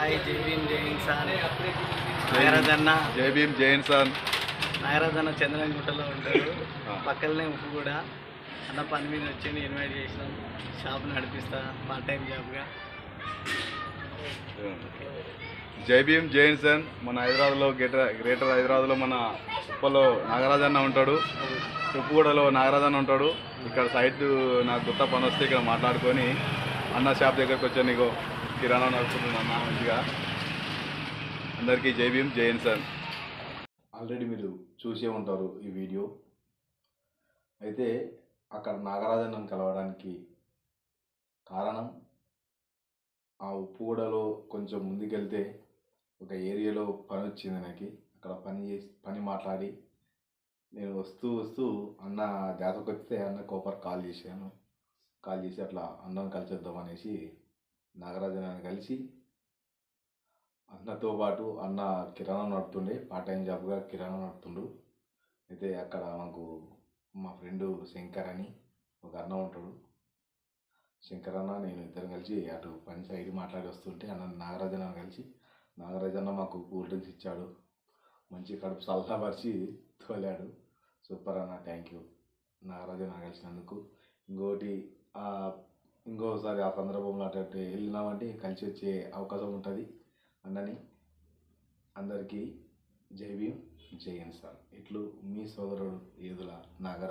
Hi జై భీమ్ జై ఇన్సాన్ నాగరాజ్ అన్న జై భీమ్ జై ఇన్సాన్ చంద్రగుట్టలో ఉంటాడు. పక్కనే ఉప్పు కూడా. అన్న పని మీద వచ్చి ఇన్వైట్ చేసినాం. షాప్ నడిపిస్తా పార్ట్ టైం జాబ్గా జై భీమ్ జై ఇన్సాన్ మన హైదరాబాద్లో గ్రేటర్ గ్రేటర్ హైదరాబాద్లో మన ఉప్పలో నాగరాజ్ అన్న ఉంటాడు. ఉప్పుగూడలో నాగరాజ్ అన్న ఉంటాడు. ఇక్కడ సైట్ నాకు కొత్త పని వస్తే ఇక్కడ మాట్లాడుకొని అన్న షాప్ దగ్గరకు వచ్చాను నీకు కిరాణా నడుపుతున్నాను మంచిగా అందరికీ జై భీమ్ జై సార్. ఆల్రెడీ మీరు చూసే ఉంటారు ఈ వీడియో. అయితే అక్కడ నాగరాజన్నను కలవడానికి కారణం ఆ ఉప్పుగూడలో కొంచెం ముందుకెళ్తే ఒక ఏరియాలో పని వచ్చింది నాకు. అక్కడ పని చేసి పని మాట్లాడి నేను వస్తూ వస్తూ అన్న జాతరకు వస్తే అన్న కోపర్ కాల్ చేశాను. కాల్ చేసి అట్లా అన్నం కలిసేద్దాం అనేసి నాగరాజన్నని కలిసి అన్నతో పాటు అన్న కిరాణా నడుపుతుండే పార్ట్ టైం జాబ్గా కిరాణా నడుపుతుండు. అయితే అక్కడ మాకు మా ఫ్రెండు శంకర్ అని ఒక అన్న ఉంటాడు. శంకర్ అన్న నేను ఇద్దరం కలిసి అటు పని సైడ్ మాట్లాడి వస్తుంటే అన్న నాగరాజన్న కలిసి నాగరాజన్న మాకు కూల్ డ్రింక్స్ ఇచ్చాడు. మంచి కడుపు చల్లబరిచి తోలాడు. సూపర్ అన్న థ్యాంక్ యూ నాగరాజన్న కలిసినందుకు ఇంకోటి ఇంకోసారి ఆ సందర్భంలో అటు వెళ్ళినామంటే కలిసి వచ్చే అవకాశం ఉంటుంది. అన్నని అందరికీ జై భీమ్ జై ఇన్సాన్ ఇట్లు మీ సోదరుడు ఏదుల నాగరాజ్.